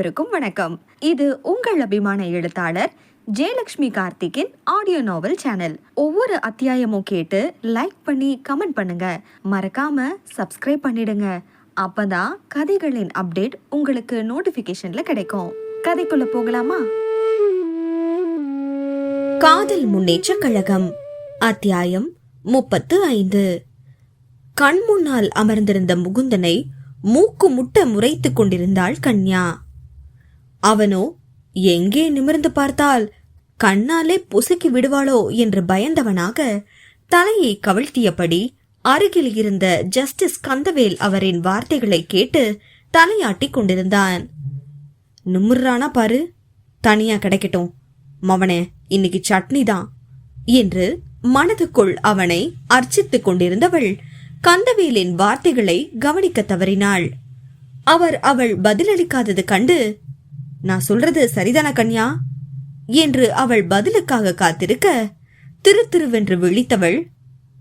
அனைவருக்கும் வணக்கம். இது உங்கள் அபிமான எழுத்தாளர் ஜெயலக்ஷ்மி கார்த்திக்கின் ஆடியோ நாவல் சேனல் ஒவ்வொரு அத்தியாயமும் கேட்டு லைக் பண்ணி கமெண்ட் பண்ணுங்க. மறக்காம சப்ஸ்கிரைப் பண்ணிடுங்க. அப்பதான் கதைகளின் அப்டேட் உங்களுக்கு நோட்டிபிகேஷன்ல கிடைக்கும். கதைக்குள்ள போகலாமா? காதல் முன்னேற்ற கழகம் அத்தியாயம் முப்பத்து ஐந்து. கண் முன்னால் அமர்ந்திருந்த முகுந்தனை மூக்கு முட்ட முறைத்துக் கொண்டிருந்தாள் கன்யா. அவனோ எங்கே நிமிர்ந்து பார்த்தால் கண்ணாலே பொசுக்கி விடுவாளோ? என்று பயந்தவனாக தலையை கவிழ்த்தியபடி அருகில் இருந்த ஜஸ்டிஸ் கந்தவேல் அவரின் வார்த்தைகளை கேட்டு தலையாட்டிக் கொண்டிருந்தான். நிமிர்றானா பாரு தனியா கிடைக்கட்டும். மவனே இன்னைக்கு சட்னி தான். என்று மனதுக்குள் அவனை அர்ச்சித்துக் கொண்டிருந்தவள் கந்தவேலின் வார்த்தைகளை கவனிக்க தவறினாள். அவர் அவள் பதிலளிக்காதது கண்டு நான் சொல்றது சரிதான கன்யா? என்று அவள் பதிலுக்காக காத்திருக்க திரு திருவென்று விழித்தவள்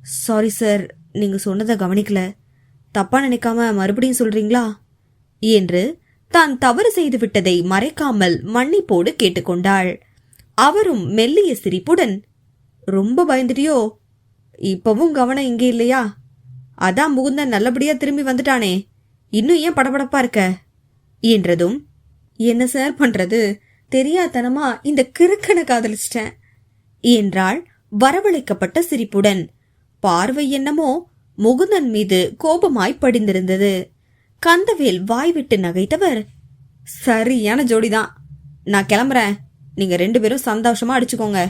சாரி சார் நீங்க சொன்னதை கவனிக்கல. தப்பா நினைக்காம மறுபடியும் சொல்றீங்களா? என்று தான் தவறு செய்து விட்டதை மறைக்காமல் மன்னிப்போடு கேட்டுக்கொண்டாள். அவரும் மெல்லிய சிரிப்புடன் ரொம்ப பயந்துட்டியோ? இப்பவும் கவனம் இங்கே இல்லையா? அதான் முகுந்தன் நல்லபடியா திரும்பி வந்துட்டானே. இன்னும் ஏன் படபடப்பா இருக்க? என்றதும் என்ன சார் பண்றது? தெரியாதனமா இந்த கிறுக்கனை காதலிச்சிட்டேன். என்றாள் வரவழைக்கப்பட்ட சிரிப்புடன். பார்வை என்னமோ முகுந்தன் மீது கோபமாய் படிந்திருந்தது. கந்தவேல் வாய்விட்டு நகைத்தவர் சரியான ஜோடிதான். நான் கிளம்புறேன். நீங்க ரெண்டு பேரும் சந்தோஷமா அடிச்சுக்கோங்க.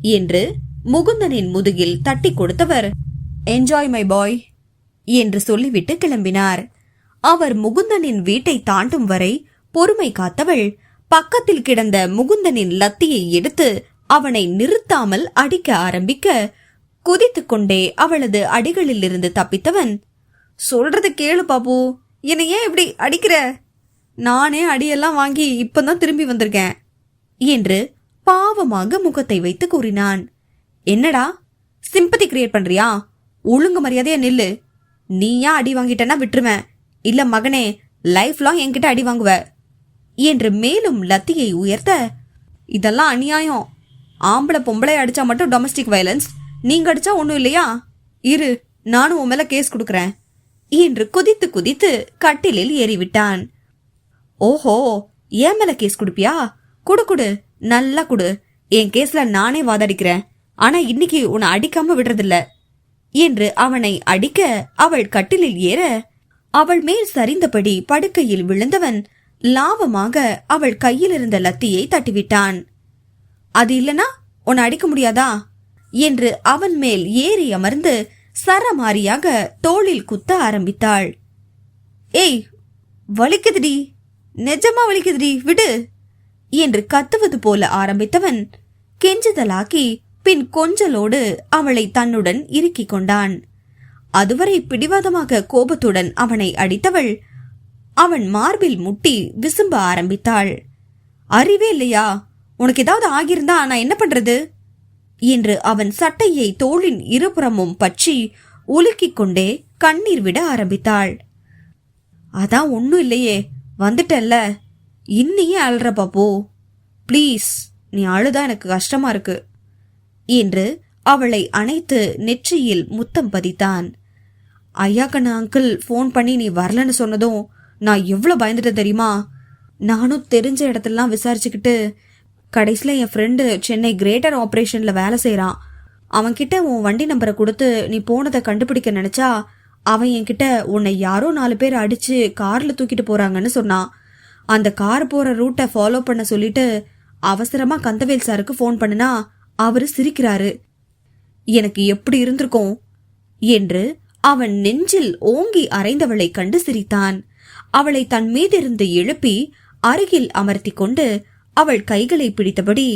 என்று முகுந்தனின் முதுகில் தட்டி கொடுத்தவர் என்ஜாய் மை பாய் என்று சொல்லிவிட்டு கிளம்பினார். அவர் முகுந்தனின் வீட்டை தாண்டும் வரை பொறுமை காத்தவள் பக்கத்தில் கிடந்த முகுந்தனின் லத்தியை எடுத்து அவனை நிறுத்தாமல் அடிக்க ஆரம்பிக்க குதித்து கொண்டே அவளது அடிகளில் இருந்து தப்பித்தவன் சொல்றது கேளு பாபு என்னை ஏன் இப்படி அடிக்கிற? நானே அடியெல்லாம் வாங்கி இப்பதான் திரும்பி வந்திருக்கேன் என்று பாவமாக முகத்தை வைத்து கூறினான். என்னடா சிம்பதி கிரியேட் பண்றியா? ஒழுங்கு மரியாதையா நில்லு. நீயா அடி வாங்கிட்டனா விட்டுருவேன். இல்ல மகனே லைஃப் லாங் என்கிட்ட அடி வாங்குவ. என்று மேலும் லத்தியை உயர்த்த இதெல்லாம் அநியாயம். ஆம்பளை பொம்பளை அடிச்சா மட்டும் டொமஸ்டிக் வயலன்ஸ் நீங்க அடிச்சா ஒண்ணும் இல்லையா? இரு நானும் உன் மேல கேஸ் கொடுக்கறேன். என்று குதித்து குதித்து கட்டிலில் ஏறிவிட்டான். ஓஹோ ஏன் மேல கேஸ் கொடுப்பியா? குடு குடு. நல்லா குடு. என் கேஸ்ல நானே வாதாடிக்கிறேன். ஆனா இன்னைக்கு உன்னை அடிக்காம விடுறதில்ல. என்று அவனை அடிக்க அவள் கட்டிலில் ஏற அவள் மேல் சரிந்தபடி படுக்கையில் விழுந்தவன் லாபமாக அவள் கையில் இருந்த லத்தியை தட்டிவிட்டான். அது இல்லனா உன்னை அடிக்க முடியாதா? என்று அவன் மேல் ஏறி அமர்ந்து சரமாரியாக தோளில் குத்த ஆரம்பித்தாள். ஏய் வலிக்குதுடி. நிஜமா வலிக்குதுடி. விடு என்று கத்துவது போல ஆரம்பித்தவன் கெஞ்சுதலாக்கி பின் கொஞ்சலோடு அவளை தன்னுடன் இறுக்கிக் கொண்டான். அதுவரை பிடிவாதமாக கோபத்துடன் அவனை அடித்தவள் அவன் மார்பில் முட்டி விசும்ப ஆரம்பித்தாள். அறிவே இல்லையா? உனக்கு ஏதாவது ஆகியிருந்தா நான் என்ன பண்றது? என்று அவன் சட்டையை தோளின் இருபுறமும் பற்றி உலுக்கிக் கொண்டே கண்ணீர் விட ஆரம்பித்தாள். அதான் ஒன்னும் இல்லையே வந்துட்டல்ல இன்னையே அழுற பாப்போ. ப்ளீஸ் நீ அழுதா எனக்கு கஷ்டமா இருக்கு. என்று அவளை அணைத்து நெற்றியில் முத்தம் பதித்தான். ஐயாக்கண்ண அங்கிள் ஃபோன் பண்ணி நீ வரலன்னு சொன்னதும் நான் எவ்வளோ பயந்துட்டேன் தெரியுமா? நானும் தெரிஞ்ச இடத்துலலாம் விசாரிச்சுக்கிட்டு கடைசியில் என் ஃப்ரெண்டு சென்னை கிரேட்டர் ஆப்ரேஷனில் வேலை செய்கிறான் அவன்கிட்ட உன் வண்டி நம்பரை கொடுத்து நீ போனதை கண்டுபிடிக்க நினச்சா அவன் என்கிட்ட உன்னை யாரோ நாலு பேர் அடித்து காரில் தூக்கிட்டு போகிறாங்கன்னு சொன்னான். அந்த கார் போகிற ரூட்டை ஃபாலோ பண்ண சொல்லிட்டு அவசரமாக கந்தவேல் சாருக்கு ஃபோன் பண்ணுனா அவர் சிரிக்கிறாரு. எனக்கு எப்படி இருந்திருக்கும்? என்று அவன் நெஞ்சில் ஓங்கி அரைந்தவளை கண்டு சிரித்தான். அவளை தன் மீதிருந்து எழுப்பி அருகில் அமர்த்தி கொண்டு அவள் கைகளை பிடித்தபடி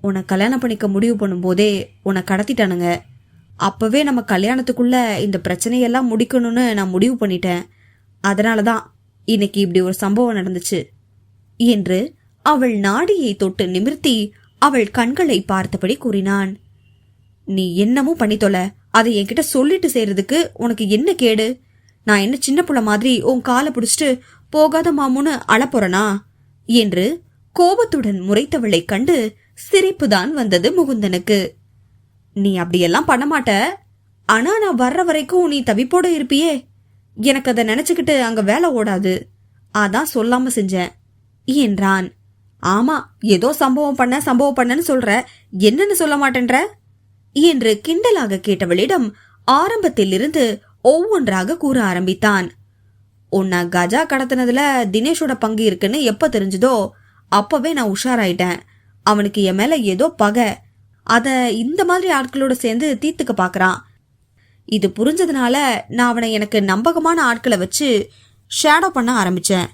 உன்னை கல்யாணம் பண்ணிக்க முடிவு பண்ணும்போதே உன்னை கடத்திட்டானுங்க. அப்பவே நம்ம கல்யாணத்துக்குள்ள இந்த பிரச்சனையெல்லாம் முடிக்கணும்னு நான் முடிவு பண்ணிட்டேன். அதனால தான் இன்னைக்கு இப்படி ஒரு சம்பவம் நடந்துச்சு என்று அவள் நாடியை தொட்டு நிமிர்த்தி அவள் கண்களை பார்த்தபடி கூறினான். நீ என்னமும் பண்ணி தொலை. அதை என்கிட்ட சொல்லிட்டு செய்யறதுக்கு உனக்கு என்ன கேடு? நான் என்ன சின்ன புள்ள மாதிரி உன் காலை பிடிச்சிட்டு போகாத மாமுன்னு அழப்போறனா? என்று கோபத்துடன் முறைத்தவளை கண்டு சிரிப்புதான் வந்தது முகுந்தனுக்கு. நீ அப்படியெல்லாம் பண்ண மாட்ட. ஆனா நான் வர்ற வரைக்கும் நீ தவிப்போட இருப்பியே. எனக்கு அதை நினைச்சுக்கிட்டு அங்க வேலை ஓடாது. அதான் சொல்லாம செஞ்சேன். என்றான். ஆமா ஏதோ சம்பவம் பண்ண சம்பவம் பண்ணன்னு சொல்ற. என்னன்னு சொல்ல மாட்டேன்ற? என்று கிண்டலாக கேட்டவளிடம் ஆரம்பத்திலிருந்து ஒவ்வொன்றாக கூற ஆரம்பித்தான். உன்னை கஜா கடத்தினதுல தினேஷோட பங்கு இருக்குன்னு எப்ப தெரிஞ்சதோ அப்பவே நான் உஷாராயிட்டேன். அவனுக்கு என் மேல ஏதோ பகை. அத இந்த மாதிரி ஆட்களோட சேர்ந்து தீர்த்துக்க பாக்குறான். இது புரிஞ்சதுனால நான் அவனை எனக்கு நம்பகமான ஆட்களை வச்சு ஷேடோ பண்ண ஆரம்பிச்சேன்.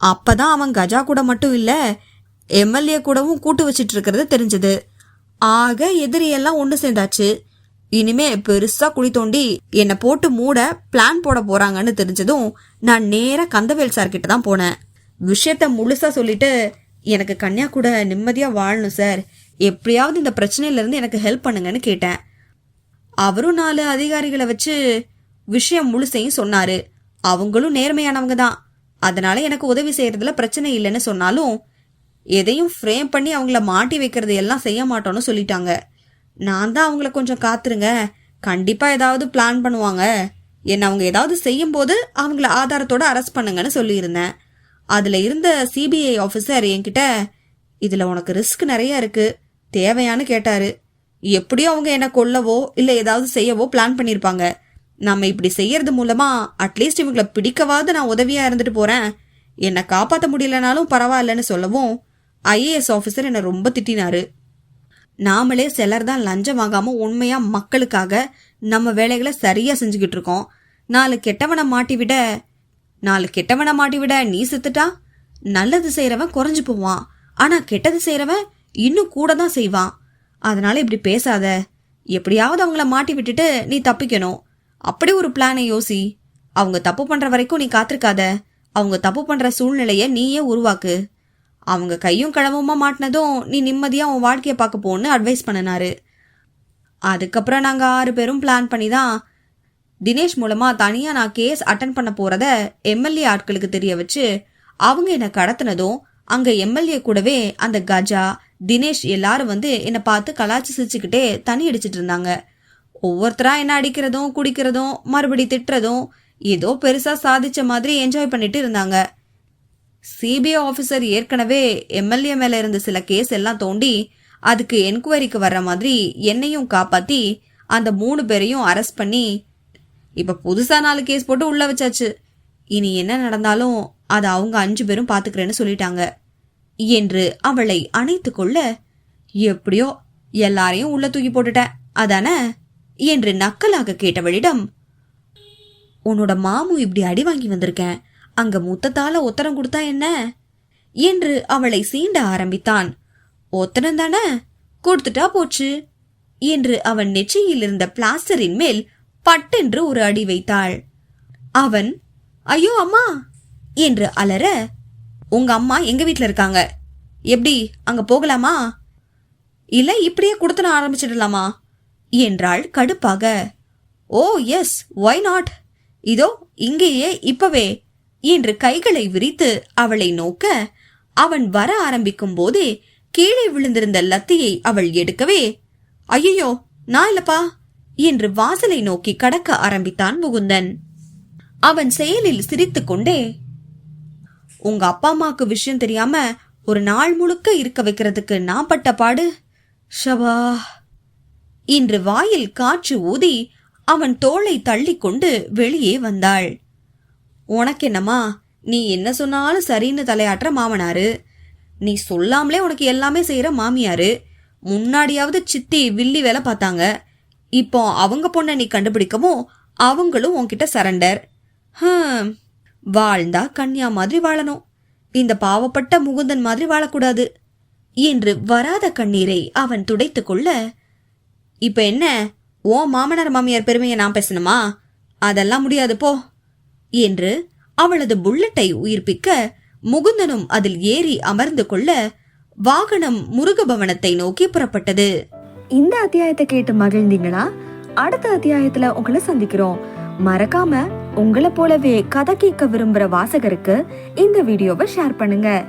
அப்பதான் அவன் கஜா கூட மட்டும் இல்ல எம்எல்ஏ கூடவும் கூட்டு வச்சிட்டு இருக்கிறது தெரிஞ்சது. ஆக எதிரியெல்லாம் ஒன்று சேர்ந்தாச்சு. இனிமே பெருசா குழி தோண்டி என்னை போட்டு மூட பிளான் போட போறாங்கன்னு தெரிஞ்சதும் நான் நேரா கந்தவேல் சார் கிட்ட தான் போனேன். விஷயத்த முழுசா சொல்லிட்டு எனக்கு கன்னியா கூட நிம்மதியா வாழணும் சார் எப்படியாவது இந்த பிரச்சனையில இருந்து எனக்கு ஹெல்ப் பண்ணுங்கன்னு கேட்டேன். அவரும் நாலு அதிகாரிகளை வச்சு விஷயம் முழுசையும் சொன்னாரு. அவங்களும் நேர்மையானவங்க தான். அதனால எனக்கு உதவி செய்யறதுல பிரச்சனை இல்லைன்னு சொன்னாலும் எதையும் ஃப்ரேம் பண்ணி அவங்கள மாட்டி வைக்கிறது எல்லாம் செய்ய மாட்டோம்னு சொல்லிட்டாங்க. நான் தான் அவங்கள கொஞ்சம் காத்துருங்க. கண்டிப்பாக ஏதாவது பிளான் பண்ணுவாங்க. என்னை அவங்க ஏதாவது செய்யும் போது அவங்கள ஆதாரத்தோட அரெஸ்ட் பண்ணுங்கன்னு சொல்லியிருந்தேன். அதில் இருந்த சிபிஐ ஆஃபீஸர் என்கிட்ட இதில் உனக்கு ரிஸ்க் நிறைய இருக்குது தேவையான்னு கேட்டாரு. எப்படியும் அவங்க என்னை கொல்லவோ இல்லை ஏதாவது செய்யவோ பிளான் பண்ணியிருப்பாங்க. நம்ம இப்படி செய்யறது மூலமா அட்லீஸ்ட் இவங்களை பிடிக்கவாது நான் உதவியா இருந்துட்டு போறேன். என்னை காப்பாற்ற முடியலனாலும் பரவாயில்லன்னு சொல்லவும் ஐஏஎஸ் ஆஃபீஸர் என்னை ரொம்ப திட்டினாரு. நாமளே சிலர் தான் லஞ்சம் ஆகாமல் உண்மையாக மக்களுக்காக நம்ம வேலைகளை சரியாக செஞ்சுக்கிட்டு இருக்கோம் நாலு கெட்டவனை மாட்டி விட நாலு கெட்டவனை மாட்டி விட நீ செத்துட்டா? நல்லது செய்கிறவன் குறைஞ்சு போவான். ஆனால் கெட்டது செய்யறவன் இன்னும் கூட தான் செய்வான். அதனால இப்படி பேசாத. எப்படியாவது அவங்கள மாட்டி விட்டுட்டு நீ தப்பிக்கணும். அப்படி ஒரு பிளானை யோசி. அவங்க தப்பு பண்ணுற வரைக்கும் நீ காத்திருக்காத. அவங்க தப்பு பண்ணுற சூழ்நிலையை நீயே உருவாக்கு. அவங்க கையும் களவுமா மாட்டினதும் நீ நிம்மதியாக உன் வாழ்க்கையை பார்க்க போன்னு அட்வைஸ் பண்ணினாரு. அதுக்கப்புறம் நாங்கள் ஆறு பேரும் பிளான் பண்ணி தான் தினேஷ் மூலமாக தனியாக நான் கேஸ் அட்டன் பண்ண போகிறத எம்எல்ஏ ஆட்களுக்கு தெரிய வச்சு அவங்க என்னை கடத்தினதும் அங்கே எம்எல்ஏ கூடவே அந்த கஜா தினேஷ் எல்லாரும் வந்து என்னை பார்த்து கலாச்சி சிரிச்சுக்கிட்டே தண்ணி அடிச்சிட்டு இருந்தாங்க. ஒவ்வொருத்தரா என்ன அடிக்கிறதும் குடிக்கிறதும் மறுபடி திட்டுறதும் ஏதோ பெருசாக சாதிச்ச மாதிரி என்ஜாய் பண்ணிட்டு இருந்தாங்க. சிபிஐ ஆஃபீஸர் ஏற்கனவே எம்எல்ஏ மேல இருந்த சில கேஸ் எல்லாம் தோண்டி அதுக்கு என்கொயரிக்கு வர்ற மாதிரி என்னையும் காப்பாத்தி அந்த மூணு பேரையும் அரெஸ்ட் பண்ணி இப்ப புதுசா நாலு கேஸ் போட்டு உள்ள வச்சாச்சு. இனி என்ன நடந்தாலும் அதை அவங்க அஞ்சு பேரும் பாத்துக்கிறேன்னு சொல்லிட்டாங்க. என்று அவளை அணைத்து கொள்ள எப்படியோ எல்லாரையும் உள்ள தூக்கி போட்டுட்டேன். அதானே? என்று நக்கலாக கேட்டவளிடம் உன்னோட மாமு இப்படி அடி வாங்கி வந்திருக்கேன். அங்க முத்தத்தால உத்தரம் கொடுத்தா என்ன? என்று அவளை சீண்ட ஆரம்பித்தான். ஒத்தனம் தானே? கொடுத்துட்டா போச்சு. என்று அவன் நெற்றியில் இருந்த பிளாஸ்டரின் மேல் பட்டென்று ஒரு அடி வைத்தாள். அவன் ஐயோ அம்மா! என்று அலற உங்க அம்மா எங்க வீட்டில் இருக்காங்க? எப்படி அங்க போகலாமா? இல்ல இப்படியே கொடுத்துன ஆரம்பிச்சிடலாமா? என்றாள் கடுப்பாக. ஓ எஸ் ஒய் நாட் இதோ இங்கேயே இப்பவே என்று கைகளை விரித்து அவளை நோக்க அவன் வர ஆரம்பிக்கும் போதே கீழே விழுந்திருந்த லத்தியை அவள் எடுக்கவே ஐயோ நான் இல்லப்பா என்று வாசலை நோக்கி கடக்க ஆரம்பித்தான் முகுந்தன். அவன் செயலில் சிரித்து கொண்டே உங்க அப்பா அம்மாக்கு விஷயம் தெரியாம ஒரு நாள் முழுக்க இருக்க வைக்கிறதுக்கு நான் பட்ட பாடு ஷபா இன்று வாயில் காற்று ஊதி அவன் தோளை தள்ளிக்கொண்டு வெளியே வந்தாள். உனக்கு என்னம்மா நீ என்ன சொன்னாலும் சரின்னு தலையாட்டுற மாமனாரு. நீ சொல்லாமலே உனக்கு எல்லாமே செய்யற மாமியாரு. முன்னாடியாவது சித்தி வில்லி வேலை பார்த்தாங்க. இப்போ அவங்க பொண்ணை நீ கண்டுபிடிக்கவும் அவங்களும் உன்கிட்ட சரண்டர். ஹம், வாழ்ந்தா கன்யா மாதிரி வாழணும். இந்த பாவப்பட்ட முகுந்தன் மாதிரி வாழக்கூடாது என்று வராத கண்ணீரை அவன் துடைத்து கொள்ள இப்ப என்ன? ஓ மாமனார் மாமியார் பெருமையை நான் பேசணுமா? அதெல்லாம் முடியாது போ. என்று அவளது புல்லட்டை உயிர்ப்பிக்க முகுந்தனும் அதில் ஏறி அமர்ந்து கொள்ள வாகனம் முருகபவனத்தை நோக்கி புறப்பட்டது. இந்த அத்தியாயத்தை கேட்டு மகிழ்ந்தீங்களா? அடுத்த அத்தியாயத்துல உங்களை சந்திக்கிறோம். மறக்காம உங்களை போலவே கதை கேட்க விரும்புற வாசகருக்கு இந்த வீடியோவை ஷேர் பண்ணுங்க.